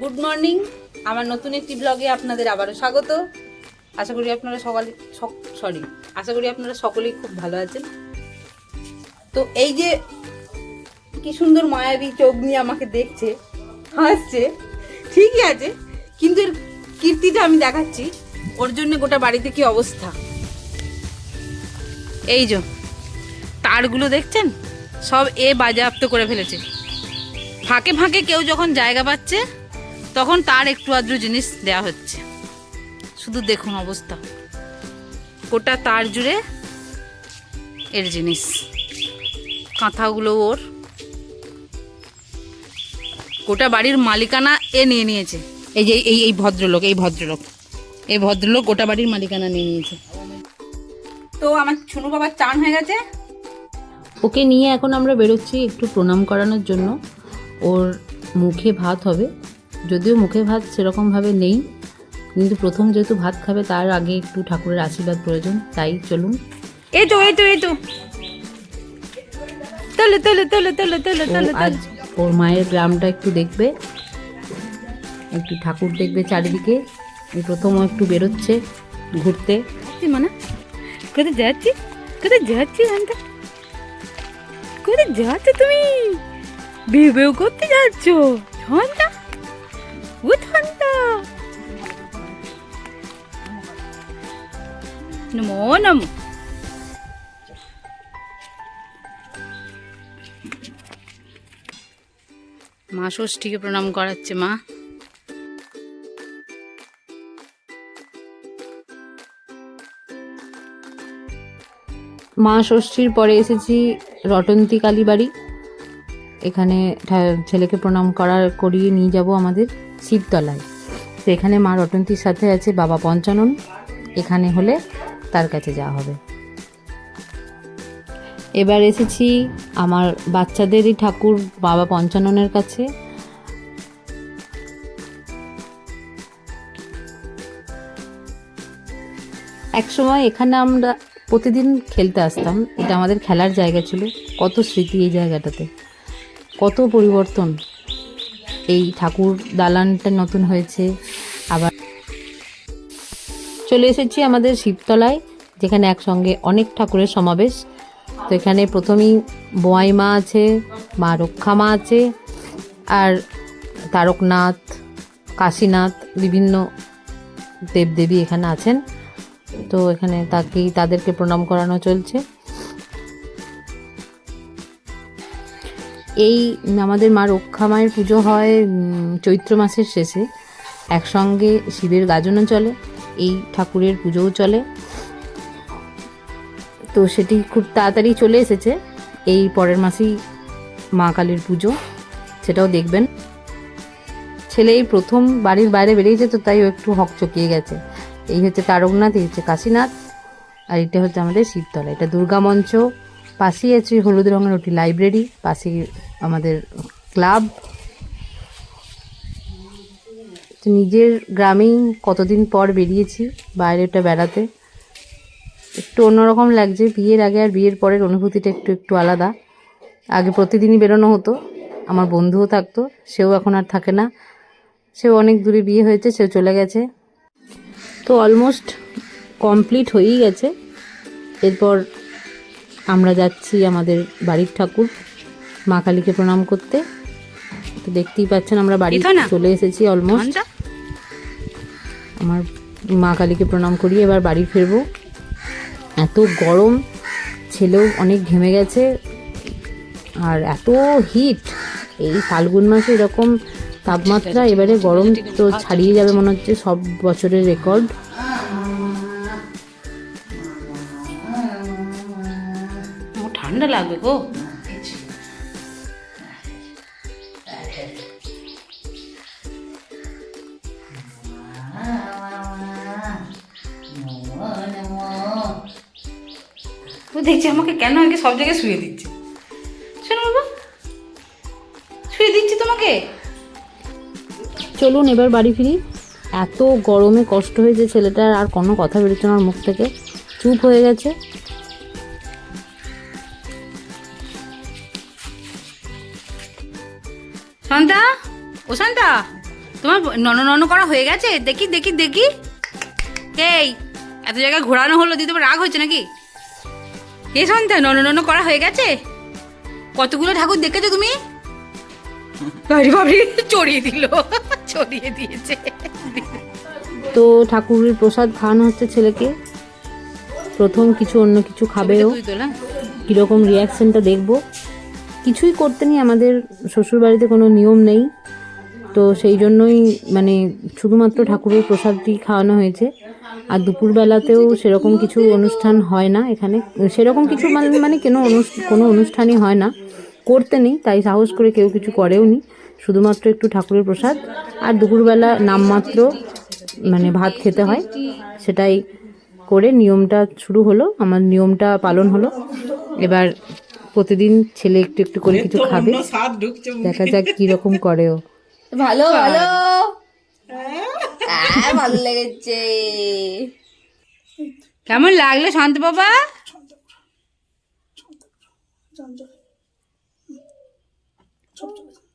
Good morning আমার নতুন একটি ব্লগে আপনাদের আবারও স্বাগত। আশা করি আপনারা সকালে সরি আশা করি আপনারা সকলেই খুব ভালো আছেন। তো এই যে কি সুন্দর মায়াবী চোখ নিয়ে আমাকে দেখছে, হাসছে, ঠিকই আছে, কিন্তু এর কীর্তিটা আমি দেখাচ্ছি, ওর জন্য গোটা বাড়িতে কি অবস্থা? এই যে, তারগুলো দেখছেন? সব এ বাজেয়াপ্ত করে ফেলেছে। ফাঁকে ফাঁকে কেউ যখন জায়গা পাচ্ছে তখন তার একটু আদ্র জিনিস দেয়া হচ্ছে। শুধু দেখুন অবস্থা। গোটা তার জুড়ে এর জিনিস। কাঁথাগুলো ওর। গোটা বাড়ির মালিকানা এ নিয়ে নিয়েছে। এই যে, এই এই ভদ্রলোক এই ভদ্রলোক। এই ভদ্রলোক গোটা বাড়ির মালিকানা নিয়ে নিয়েছে। তো আমার ছুনু বাবার চান হয়ে গেছে। ওকে নিয়ে এখন আমরা বেরোচ্ছি একটু প্রণাম করানোর জন্য। ওর মুখে ভাত হবে। যদিও মুখে ভাত সেরকমভাবে নেই কিন্তু প্রথম যেহেতু ভাত খাবে তার আগে একটু ঠাকুরের আশীর্বাদ প্রয়োজন তাই চলুন। এই তো এই তো এই তো। তোলে তোলে তোলে তোলে তোলে ও আজ ওর মায়ের গ্রামটা একটু দেখবে। একটু ঠাকুর দেখবে চারিদিকে। প্রথম একটু বেরোচ্ছে ঘুরতে। মানে? কোথায় যাচ্ছি? কোথায় যাচ্ছি ঘণ্টা কোথায় যাচ্ছ তুমি? বেউ বেউ করতে যাচ্ছ? ঘণ্টা ও ঘণ্টা নমো মা ষষ্ঠীকে প্রণাম করাচ্ছে, মা। মা ষষ্ঠীর পরে এসেছি রটন্তী কালী বাড়ি এখানে ছেলেকে প্রণাম করার করিয়ে নিয়ে যাব আমাদের। শিবতলায় তো এখানে মা রটন্তীর সাথে আছে বাবা পঞ্চানন। এখানে হলে তার কাছে যাওয়া হবে। এবার এসেছি আমার বাচ্চাদেরই ঠাকুর বাবা পঞ্চাননের কাছে। একসময় এখানে আমরা প্রতিদিন খেলতে আসতাম। এটা আমাদের খেলার জায়গা ছিল। কত স্মৃতি এই জায়গাটাতে। কত পরিবর্তন। এই ঠাকুর দালানটা নতুন হয়েছে। আবার চলে এসেছি আমাদের শিবতলায়, যেখানে একসঙ্গে অনেক ঠাকুরের সমাবেশ। তো এখানে প্রথমেই বোয়াই মা আছে, মা রক্ষা মা আছে, আর তারকনাথ, কাশীনাথ, বিভিন্ন দেবদেবী এখানে আছেন। তো এখানে তাকেই, তাদেরকে প্রণাম করানো চলছে। এই আমাদের মা রক্ষা মায়ের পুজো হয় চৈত্র মাসের শেষে। একসঙ্গে শিবের গাজনও চলে, এই ঠাকুরের পুজোও চলে। তো সেটি খুব তাড়াতাড়ি চলে এসেছে, এই পরের মাসেই মা কালীর পুজো, সেটাও দেখবেন। ছেলে এই প্রথম বাড়ির বাইরে বেরিয়েছে তো তাই ও একটু হকচকিয়ে গেছে। এই হচ্ছে তারকনাথ, এই হচ্ছে কাশীনাথ, আর এটা হচ্ছে আমাদের শিবতলা। এটা দুর্গা মঞ্চ পাশেই আছে হলুদ রঙের ওটি লাইব্রেরি পাশেই আমাদের ক্লাব তো নিজের গ্রামেই কতদিন পর বেরিয়েছি, বাইরেটা বেড়াতে। একটু অন্যরকম লাগছে, বিয়ের আগে আর বিয়ের পরের অনুভূতিটা একটু একটু আলাদা। আগে প্রতিদিনই বেরোনো হতো, আমার বন্ধুও থাকতো, সেও এখন আর থাকে না। সেও অনেক দূরে বিয়ে হয়েছে, সেও চলে গেছে। তো অলমোস্ট কমপ্লিট হয়েই গেছে। এরপর আমরা যাচ্ছি আমাদের বাড়ির ঠাকুর মা কালীকে প্রণাম করতে। তো দেখতেই পাচ্ছেন আমরা বাড়ি চলে এসেছি অলমোস্ট আমার মা কালীকে প্রণাম করি এবার বাড়ি ফিরবো। এত গরম ছেলেও অনেক ঘেমে গেছে আর এত হিট এই ফাল্গুন মাসে এরকম তাপমাত্রা এবারে গরম তো ছাড়িয়ে যাবে মনে হচ্ছে সব বছরের রেকর্ড ঠান্ডা লাগবে গো। ও দেখছি আমাকে কেন আগে সব জায়গায় শুয়ে দিচ্ছে। শোনো বাবা, শুয়ে দিচ্ছি তোমাকে। চলুন এবার বাড়ি ফিরি। এত গরমে কষ্ট হয়েছে ছেলেটার, আর কোনো কথা বেরোচ্ছে না মুখ থেকে। চুপ হয়ে গেছে। শান্তা? ও শান্তা তোমার নন নন করা হয়ে গেছে? দেখি দেখি দেখি। এই এত জায়গায় ঘোরানো হলো দিদি তোমার রাগ হয়েছে নাকি? কে সন্ধ্যা নন নন করা হয়ে গেছে? কতগুলো ঠাকুর দেখেছ তুমি? বাড়ি বাড়ি চড়িয়ে দিল চড়িয়ে দিয়েছে। তো ঠাকুরের প্রসাদ খাওয়ানো হচ্ছে ছেলেকে। প্রথম কিছু অন্য কিছু খাবেও কীরকম রিয়াকশনটা দেখব। কিছুই করতে নেই, আমাদের শ্বশুরবাড়িতে কোনো নিয়ম নেই। তো সেই জন্যই মানে শুধুমাত্র ঠাকুরের প্রসাদটি খাওয়ানো হয়েছে। আর দুপুরবেলাতেও সেরকম কিছু অনুষ্ঠান হয় না এখানে। সেরকম কিছু মানে মানে কোনো কোনো অনুষ্ঠানই হয় না। করতে নেই, তাই সাহস করে কেউ কিছু করেও নি। শুধুমাত্র একটু ঠাকুরের প্রসাদ। আর দুপুরবেলা নামমাত্র মানে ভাত খেতে হয়। সেটাই করে নিয়মটা শুরু হলো। আমার নিয়মটা পালন হলো। এবার প্রতিদিন ছেলে একটু একটু করে কিছু খাবে। দেখা যাক কীরকম করে ও। ভালো ভালো। ভালো লেগেছে। কেমন লাগল শান্ত বাবা?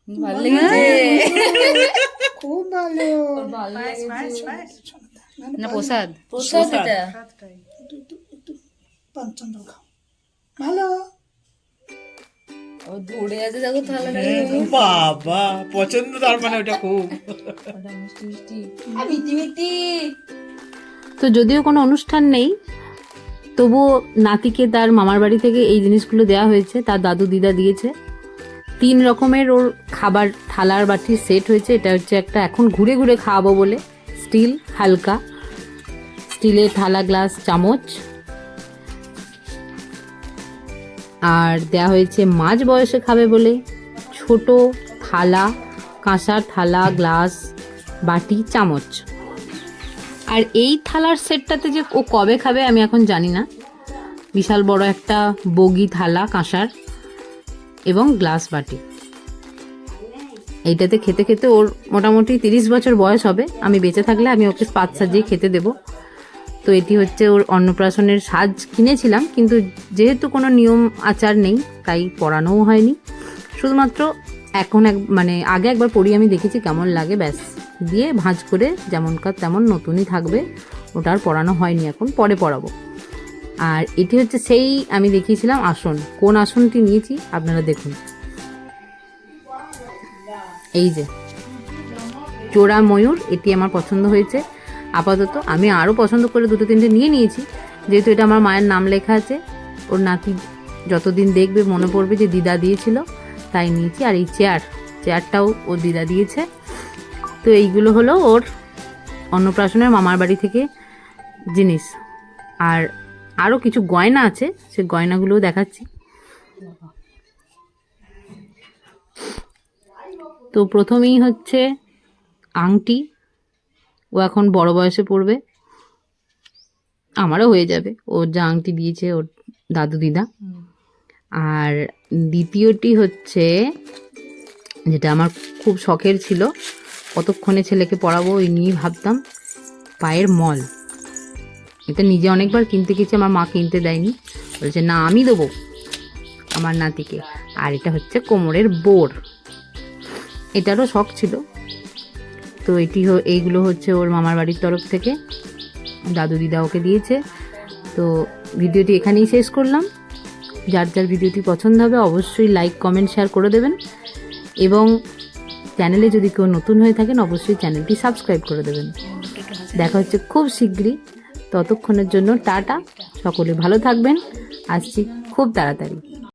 ভালো লেগেছে। না প্রসাদ। প্রসাদ এটা। ও দৌড়ে আছে দেখো থালাটা বাবা পছন্দ তার মানে ওটা খুব। মিষ্টি মিষ্টি মিষ্টি মিষ্টি তো যদিও কোনো অনুষ্ঠান নেই তবুও নাতিকে তার মামার বাড়ি থেকে এই জিনিসগুলো দেওয়া হয়েছে তার দাদু দিদা দিয়েছে। তিন রকমের ওর খাবার থালার বাটির সেট হয়েছে এটা হচ্ছে একটা এখন ঘুরে ঘুরে খাওয়াবো বলে স্টিল হালকা। স্টিলের থালা গ্লাস চামচ। আর দেয়া হয়েছে মাঝ বয়সে খাবে বলে। ছোট থালা, কাঁসার থালা, গ্লাস, বাটি, চামচ। আর এই থালার সেটটাতে যে ও কবে খাবে আমি এখন জানি না। বিশাল বড় একটা বগি থালা, কাঁসার এবং গ্লাস, বাটি। এইটাতে খেতে খেতে ওর মোটামুটি তিরিশ বছর বয়স হবে। আমি বেঁচে থাকলে আমি ওকে পাত সাজিয়ে খেতে দেবো। তো এটি হচ্ছে ওর অন্নপ্রাশনের সাজ কিনেছিলাম, কিন্তু যেহেতু কোনো নিয়ম আচার নেই, তাই পড়ানোও হয়নি। শুধুমাত্র এখন এক মানে আগে একবার পড়ি আমি দেখেছি কেমন লাগে, ব্যাস, দিয়ে ভাঁজ করে যেমনকার তেমন নতুনই থাকবে, ওটা আর পড়ানো হয়নি এখন, পরে পড়াবো আর এটি হচ্ছে সেই আমি দেখিয়েছিলাম আসন, কোন আসনটি নিয়েছি আপনারা দেখুন। এই যে চোরা ময়ূর এটি আমার পছন্দ হয়েছে। আপাতত আমি আরও পছন্দ করে দুটো তিনটে নিয়ে নিয়েছি। যেহেতু এটা আমার মায়ের নাম লেখা আছে, ওর নাতি যতদিন দেখবে মনে পড়বে যে দিদা দিয়েছিল, তাই নিয়েছি। আর এই চেয়ার চেয়ারটাও ও দিদা দিয়েছে। তো এইগুলো হলো ওর অন্নপ্রাশনের মামার বাড়ি থেকে জিনিস। আর আরও কিছু গয়না আছে, সে গয়নাগুলোও দেখাচ্ছি। তো প্রথমেই হচ্ছে আংটি ও এখন বড় বয়সে পড়বে। আমারও হয়ে যাবে। ওর যা আংটি দিয়েছে ওর দাদু দিদা। আর দ্বিতীয়টি হচ্ছে, যেটা আমার খুব শখের ছিল, কতক্ষণে ছেলেকে পড়াবো ওই নিয়েই ভাবতাম, পায়ের মল। এটা নিজে অনেকবার কিনতে গেছি আমার মা কিনতে দেয়নি। বলছে, না, আমি দেবো আমার নাতিকে। আর এটা হচ্ছে কোমরের বোর। এটারও শখ ছিল। তো এটি এইগুলো হচ্ছে ওর মামার বাড়ির তরফ থেকে। দাদু দিদা ওকে দিয়েছে। তো ভিডিওটি এখানেই শেষ করলাম। যার যার ভিডিওটি পছন্দ হবে অবশ্যই লাইক, কমেন্ট, শেয়ার করে দেবেন। এবং চ্যানেলে যদি কেউ নতুন হয়ে থাকেন, অবশ্যই চ্যানেলটি সাবস্ক্রাইব করে দেবেন। দেখা হচ্ছে খুব শীঘ্রই। ততক্ষণের জন্য টাটা। সকলে ভালো থাকবেন। আসছি খুব তাড়াতাড়ি।